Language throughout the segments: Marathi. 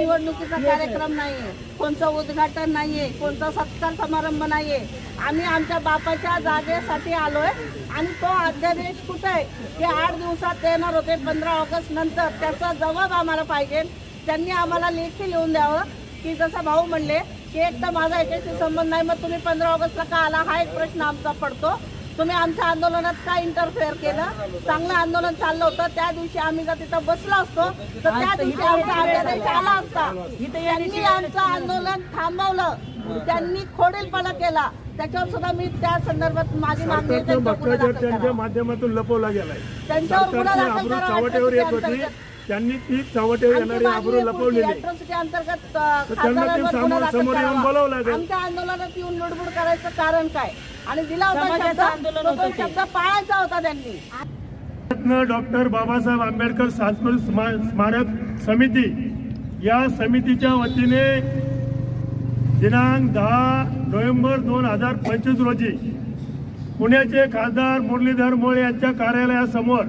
निवडणुकीचा कार्यक्रम नाहीये. कोणतं उद्घाटन नाहीये कोणता सत्कार समारंभ नाहीये. आम्ही आमच्या बापाच्या जागेसाठी आलोय आणि तो अध्यादेश कुठे आहे? हे आठ दिवसात देणार होते पंधरा ऑगस्ट नंतर. त्याचा जबाब आम्हाला पाहिजे. त्यांनी आम्हाला लेखी लिहून द्यावं. की जसं भाऊ म्हणले की एक तर माझा याच्याशी संबंध नाही मग तुम्ही पंधरा ऑगस्टला का आला? हा एक प्रश्न आमचा पडतो. तुम्ही आमच्या आंदोलनात का इंटरफेअर केलं? चांगलं आंदोलन चाललं होतं. त्या दिवशी आम्ही जर तिथं बसलो असतो तर त्या दिवशी आमचा अध्यादेश आला असता. त्यांनी आमचं आंदोलन थांबवलं. त्यांनी खोडीलपणा केला. त्याच्यावर सुद्धा मी त्या संदर्भात माझी मागणी त्यांच्या. माध्यमातून लपवला गेलाय. त्यांच्यावर गुन्हा दाखल करावा. त्यांनी ती येणारी आबरू लपवलेली. त्यांना समोर- येऊन. बोलावं लागेल. आमच्या आंदोलनात येऊन लुडबुड करायचं कारण काय? आणि दिला होता शब्द. पाळायचा होता त्यांनी. रत्न डॉक्टर बाबासाहेब आंबेडकर सांस्कृतिक स्मा- स्मारक समिती. या समितीच्या वतीने दिनांक दहा नोव्हेंबर दोन हजार पंचवीस रोजी पुण्याचे खासदार मुरलीधर मोळ यांच्या कार्यालयासमोर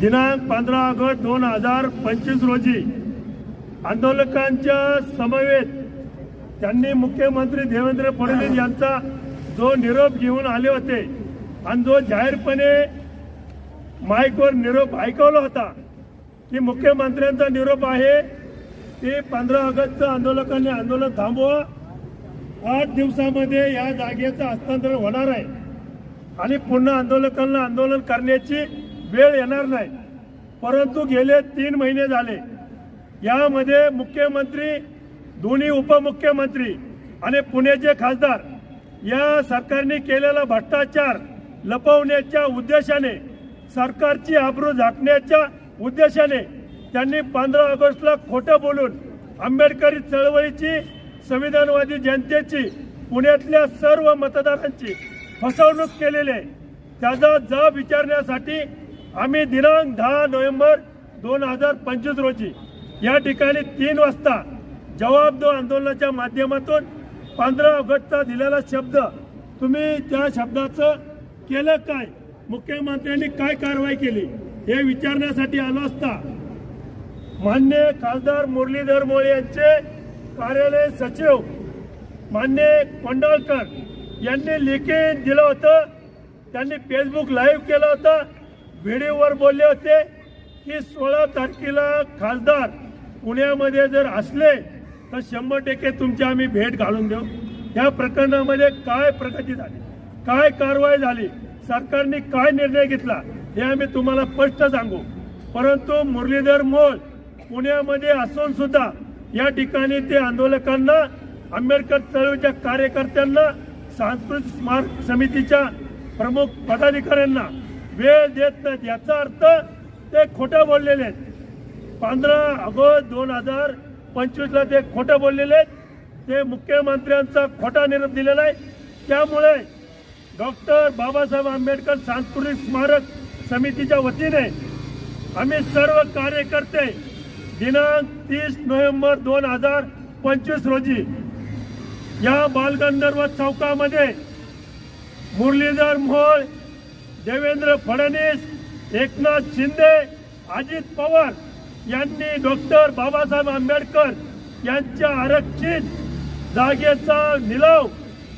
दिनांक पंधरा ऑगस्ट दोन हजार पंचवीस रोजी आंदोलकांच्या समवेत त्यांनी मुख्यमंत्री देवेंद्र फडणवीस यांचा जो निरोप घेऊन आले होते आणि जो जाहीरपणे माईकवर निरोप ऐकवला होता की मुख्यमंत्र्यांचा निरोप आहे की पंधरा ऑगस्टचं आंदोलकांनी आंदोलन थांबवा. आठ दिवसामध्ये या जागेचं हस्तांतरण होणार आहे. आणि पुन्हा आंदोलकांना आंदोलन करण्याची वेळ येणार नाही. परंतु गेले तीन महिने झाले. यामध्ये मुख्यमंत्री दोन्ही उपमुख्यमंत्री आणि पुण्याचे खासदार या सरकारने केलेला भ्रष्टाचार लपवण्याच्या उद्देशाने सरकारची आबरू झाकण्याच्या उद्देशाने त्यांनी पंधरा ऑगस्टला खोटं बोलून आंबेडकरी चळवळीची संविधानवादी जनतेची पुण्यातल्या सर्व मतदारांची फसवणूक केलेली आहे. त्याचा जाब विचारण्यासाठी आम्ही दिनांक दहा नोव्हेंबर दोन हजार पंचवीस रोजी या ठिकाणी तीन वाजता जवाबदार आंदोलनाच्या माध्यमातून पंधरा ऑगस्टचा दिलेला शब्द तुम्ही त्या शब्दाचं केलं काय? मुख्यमंत्र्यांनी काय कारवाई केली? हे विचारण्यासाठी आलो असता. मान्य खासदार मुरलीधर मोळे यांचे कार्यालय सचिव मान्य कोंडाळकर यांनी लेखी दिलं होतं. त्यांनी फेसबुक लाईव्ह केलं होतं. व्हिडिओवर बोलले होते की सोळा तारखेला खासदार पुण्यामध्ये जर असले तर शंभर टक्के तुमची आम्ही भेट घालून देऊ. या प्रकरणामध्ये काय प्रगती झाली? काय कारवाई झाली? सरकारने काय निर्णय घेतला? हे आम्ही तुम्हाला स्पष्ट सांगू. परंतु मुरलीधर मोल पुण्यामध्ये असून सुद्धा या ठिकाणी ते आंदोलकांना आंबेडकर चळवळीच्या कार्यकर्त्यांना सांस्कृतिक स्मारक समितीच्या प्रमुख पदाधिकाऱ्यांना वेळ देत नाहीत. याचा अर्थ ते खोटं बोललेले आहेत. पंधरा ऑगस्ट दोन हजार पंचवीसला ते खोटं बोललेले आहेत. ते मुख्यमंत्र्यांचा खोटा निरोप दिलेला आहे. त्यामुळे डॉक्टर बाबासाहेब आंबेडकर सांस्कृतिक स्मारक समितीच्या वतीने आम्ही सर्व कार्यकर्ते दिनांक तीस नोव्हेंबर दोन हजार पंचवीस रोजी या बालगंधर्व चौकामध्ये मुरलीधर मोहोळ देवेंद्र फडणवीस एकनाथ शिंदे अजित पवार यांनी डॉक्टर बाबासाहेब आंबेडकर यांच्या आरक्षित जागेचा निलाव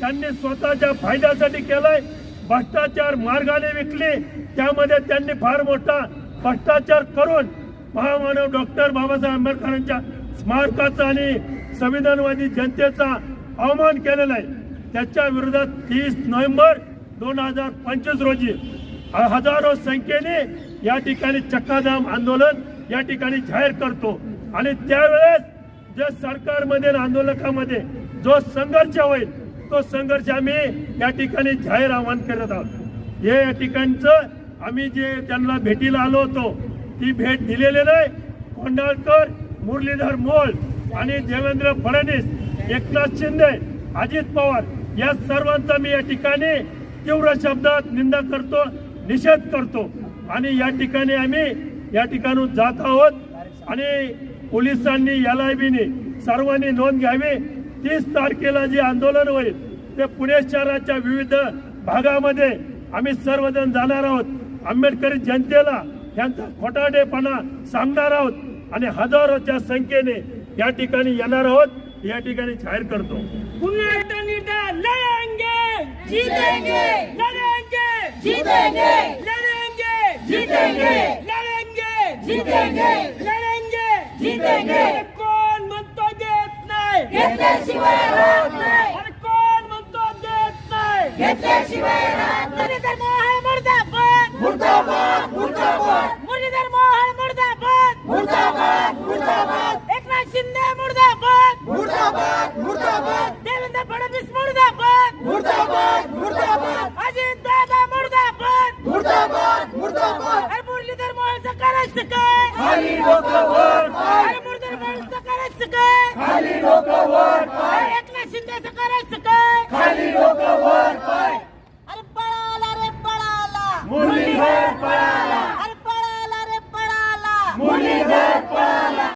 त्यांनी स्वतःच्या फायद्यासाठी केलाय. भ्रष्टाचार मार्गाने विकले. त्यामध्ये त्यांनी फार मोठा भ्रष्टाचार करून महामानव डॉक्टर बाबासाहेब आंबेडकरांच्या स्मारकाचा आणि संविधानवादी जनतेचा अवमान केलेला आहे. त्याच्या विरोधात तीस नोव्हेंबर दोन हजार पंचवीस रोजी हजारो संख्येने या ठिकाणी चक्काजाम आंदोलन या ठिकाणी जाहीर करतो. आणि त्यावेळेस जे सरकारमध्ये आंदोलकामध्ये जो संघर्ष होईल तो संघर्ष आम्ही या ठिकाणी जाहीर आवाहन करत आहोत. हे या ठिकाणचं आम्ही जे त्यांना भेटीला आलो होतो ती भेट दिलेली नाही. कोंडाळकर मुरलीधर मोळ आणि देवेंद्र फडणवीस एकनाथ शिंदे अजित पवार या सर्वांचा मी या ठिकाणी तीव्र शब्दात निंदा करतो निषेध करतो. आणि या ठिकाणी आम्ही या ठिकाणून जात आहोत. आणि पोलिसांनी एल आय बीने सर्वांनी नोंद घ्यावी. तीस तारखेला जे आंदोलन होईल ते पुणे शहराच्या विविध भागामध्ये आम्ही सर्वजण जाणार आहोत. आंबेडकरी जनतेला यांचा खोटाडेपणा सांगणार आहोत आणि हजारोच्या संख्येने या ठिकाणी येणार आहोत. या ठिकाणी जाहीर करतो. लढेंगे जीतेंगे. लढेंगे जीतेंगे. कोण म्हणतो देत नाही. घेतल्याशिवाय राहत नाही. कोण म्हणतो देत नाही. घेतल्याशिवाय Botafogo!